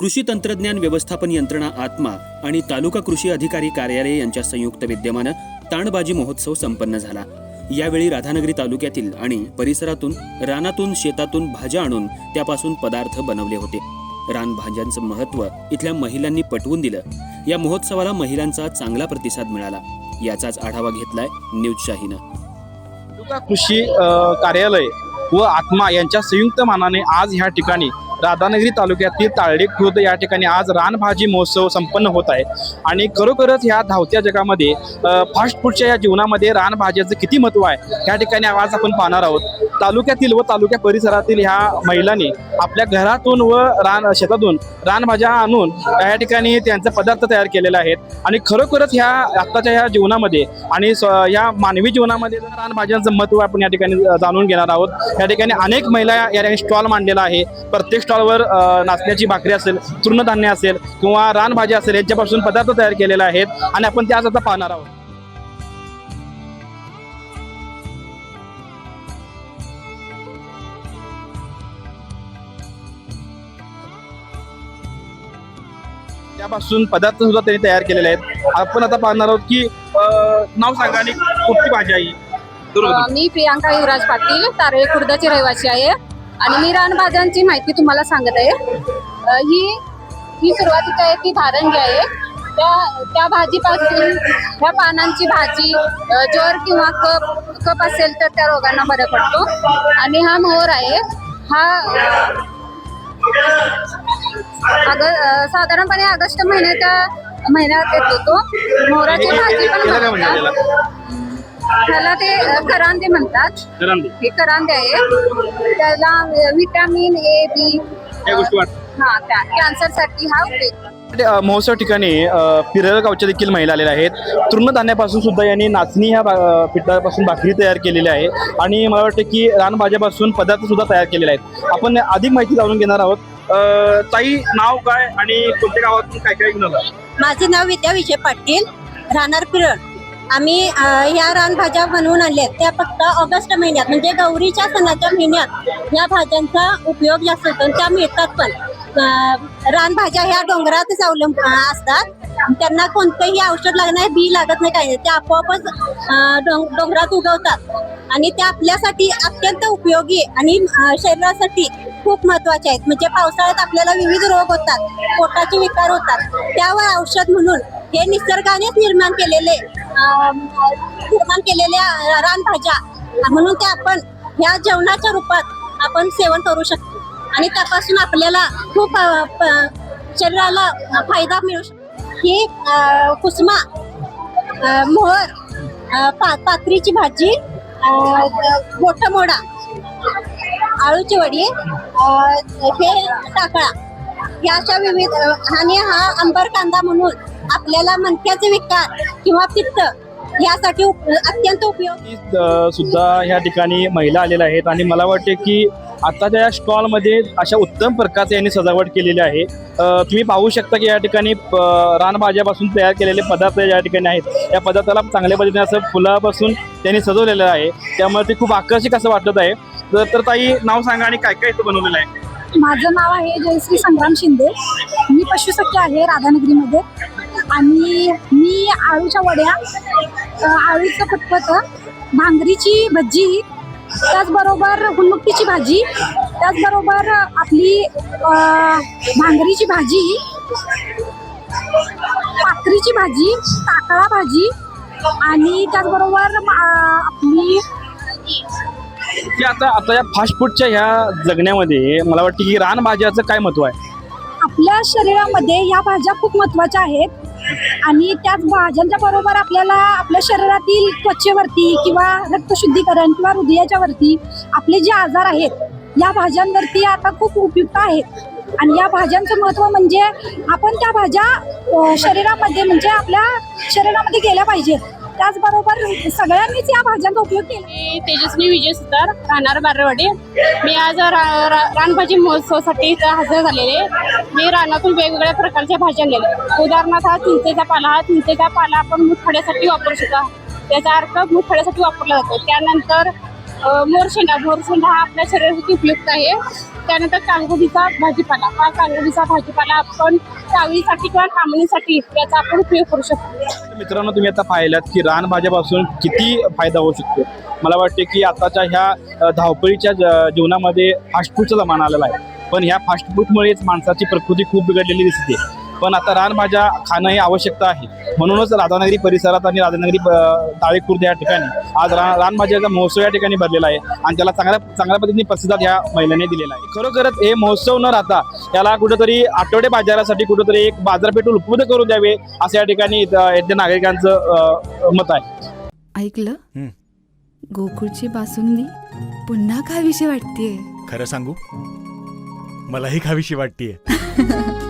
कृषी तंत्रज्ञान व्यवस्थापन यंत्रणा आत्मा आणि तालुका कृषी अधिकारी कार्यालय यांच्या संयुक्त विद्यमानं ताणबाजी महोत्सव संपन्न झाला. यावेळी राधानगरी तालुक्यातील आणि परिसरातून रानातून शेतातून भाज्या आणून त्यापासून पदार्थ बनवले होते. रानभाज्यांचं महत्त्व इथल्या महिलांनी पटवून दिलं. या महोत्सवाला महिलांचा चांगला प्रतिसाद मिळाला. याचाच आढावा घेतलाय न्यूजशाहीनं कृषी कार्यालय व आत्मा यांच्या संयुक्त मानाने आज ह्या ठिकाणी राधानगरी तालुक्यातील ताळडी खुर्द या ठिकाणी आज रानभाजी महोत्सव संपन्न होत आहे. आणि खरोखरच ह्या धावत्या जगामध्ये फास्ट फूडच्या या जीवनामध्ये रानभाज्याचं किती महत्त्व आहे ह्या ठिकाणी आज आपण पाहणार आहोत. तालुक्यातील व तालुक्या परिसरातील ह्या महिलांनी आपल्या घरातून व रान शेतातून रानभाज्या आणून या ठिकाणी त्यांचे पदार्थ तयार केलेले आहेत. आणि खरोखरच ह्या आत्ताच्या ह्या जीवनामध्ये आणि या मानवी जीवनामध्ये रानभाज्यांचं महत्त्व आपण या ठिकाणी जाणून घेणार आहोत. या ठिकाणी अनेक महिला या ठिकाणी स्टॉल मांडलेला आहे. प्रत्येक स्टॉलवर नाचण्याची भाकरी असेल तृणधान्य असेल किंवा रानभाज्या असेल यांच्यापासून पदार्थ तयार केलेले आहेत. आणि आपण त्याच आता पाहणार आहोत. त्यापासून पदार्थ सुद्धा त्यांनी तयार केलेले आहेत. आपण आता पाहणार आहोत की अ, नाव सांगा आणि कुठली भाजी आहे ही? मी प्रियांका युवराज पाटील तारळे खुर्दाची रहिवासी आहे. आणि मी रानभाज्यांची माहिती तुम्हाला सांगत आहे. अ, ही ही सुरुवातीची आहे ती धारणगी आहे. त्या त्या भाजीपासून ह्या पानांची भाजी अ, ज्वर किंवा कप कप असेल तर त्या रोगांना बरं पडतो. आणि हा मोहर आहे. हा अग साधारणपणे ऑगस्ट महिन्याच्या महिन्यात येतो तो. मोहराची भाजी पण बनवतात त्याला? त्याला ते करांदे म्हणतात. करंदी. हे करांदे आहे. त्याला विटॅमिन ए बी हा त्या कॅन्सरसाठी हा उपयोग. महोत्सव ठिकाणी पिरळ गावच्या देखील महिला आलेल्या आहेत. तृणधान्यापासून सुद्धा यांनी नाचणी ह्या पिठापासून भाकरी तयार केलेली आहे. आणि मला वाटतं की रानभाज्यापासून पदार्थ सुद्धा तयार केलेले आहेत. आपण अधिक माहिती जाणून घेणार आहोत. ताई नाव काय आणि कोणत्या गावातून काय काय घेऊन माझे नाव विद्या विजय पाटील राहणार पिरळ. आम्ही या ह्या रानभाज्या बनवून आणल्या आहेत. त्या फक्त ऑगस्ट महिन्यात म्हणजे गौरीच्या सणाच्या महिन्यात या भाज्यांचा उपयोग जास्त होतो त्या मिळतात पण. रानभाज्या ह्या डोंगरातच अवलंब असतात. त्यांना कोणतंही औषध लागणार बी लागत नाही काही नाही. त्या आपोआपच डोंग- डोंगरात उगवतात. आणि त्या आपल्यासाठी अत्यंत उपयोगी आणि शरीरासाठी खूप महत्त्वाचे आहेत. म्हणजे पावसाळ्यात आपल्याला विविध रोग होतात पोटाचे विकार होतात. त्यावर औषध म्हणून हे निसर्गानेच निर्माण केलेले निर्माण केलेल्या रानभाज्या म्हणून त्या आपण ह्या जेवणाच्या रूपात आपण सेवन करू शकतो. आणि त्यापासून आपल्याला खूप प- शरीराला फायदा मिळू शकतो ही कुसमा मोहर पा पात्रीची भाजी मोडा आळूची वडी हे टाकळा या अशा विविध आणि हा अंबर कांदा म्हणून आपल्याला मणक्याचे विकार किंवा पित्त यासाठी अत्यंत उपयोग सुद्धा ह्या ठिकाणी महिला आलेल्या आहेत. आणि मला वाटते की आताच्या या स्टॉलमध्ये अशा उत्तम प्रकारचे यांनी सजावट केलेली आहे. तुम्ही पाहू शकता की या ठिकाणी रानभाज्यापासून तयार केलेले पदार्थ या ठिकाणी आहेत. या पदार्थाला चांगल्या पद्धतीने असं फुलापासून त्यांनी सजवलेलं आहे. त्यामुळे ते खूप आकर्षक असं वाटत आहे. तर ताई नाव सांगा आणि काय काय इथं बनवलेलं आहे? माझं नाव आहे जयश्री संग्राम शिंदे. मी पशुसख्य आहे राधानगरीमध्ये. आणि मी आळूच्या वड्या आळूचं पटपट भांगरीची भजी त्याचबरोबर हुलमुक्तीची भाजी त्याचबरोबर आपली भांगरीची भाजी पाखरीची भाजी टाकळा भाजी आणि त्याचबरोबर आपली की आता आता या फास्ट फूडच्या ह्या जगण्यामध्ये मला वाटतं की रानभाज्याचं काय महत्त्व आहे? आपल्या शरीरामध्ये या भाज्या खूप महत्त्वाच्या आहेत. आणि त्याच भाज्यांच्या बरोबर आपल्याला आपल्या शरीरातील त्वचेवरती किंवा रक्तशुद्धीकरण किंवा हृदयाच्या वरती आपले जे आजार आहेत या भाज्यांवरती आता खूप उपयुक्त आहेत. आणि या भाज्यांचं महत्त्व म्हणजे आपण त्या भाज्या शरीरामध्ये म्हणजे आपल्या शरीरामध्ये गेल्या पाहिजेत. त्याचबरोबर सगळ्यांनीच या भाज्यांचा उपयोग केला. मी तेजस्वी विजय सुतार राहणार बारवाडी मी आज रा- रा- रानभाजी महोत्सवासाठी हजर झालेले मी रानातून वेगवेगळ्या प्रकारच्या भाज्या नेल्या उदाहरणार्थ हा चिंचेचा पाला हा चिंचेचा पाला आपण मुतखड्यासाठी वापरू शकतो. त्याचा अर्क मुतखड्यासाठी वापरला जातो. त्यानंतर मोरशेंडा. मोरशेंडा हा आपल्या शरीरासाठी उपयुक्त आहे. त्यानंतर कांगोलीचा भाजीपाला. हा कांगोलीचा भाजीपाला आपण चावीसाठी किंवा कामणीसाठी याचा आपण उपयोग करू शकतो. मित्रांनो तुम्ही आता पाहिलात की रानभाज्यापासून किती फायदा होऊ शकतो. मला वाटते की आताच्या ह्या अ, धावपळीच्या ज- जीवनामध्ये फास्ट फूडचा जमाना आलेला आहे. पण ह्या फास्ट फूडमुळेच माणसाची प्रकृती खूप बिघडलेली दिसते. पण आता रानभाज्या खाणं ही आवश्यकता आहे. म्हणूनच राधानगरी परिसरात आणि राधानगरी अ, ताळे खुर्द या ठिकाणी आज रा रानभाज्याचा महोत्सव या ठिकाणी भरलेला आहे आणि त्याला चांगल्या चांगल्या पद्धतीने प्रतिसाद ह्या महिलांनी दिलेला आहे. खरोखरच हे महोत्सव न राहता त्याला कुठेतरी आठवडे बाजारासाठी कुठेतरी एक बाजारपेठ उपलब्ध करून द्यावे असं या ठिकाणी इथल्या नागरिकांचं मत आहे. ऐकलं? हं. गोकुळची बासुंदी पुन्हा खावीशी वाटतेय. खरं सांगू? मलाही खावीशी वाटतीये.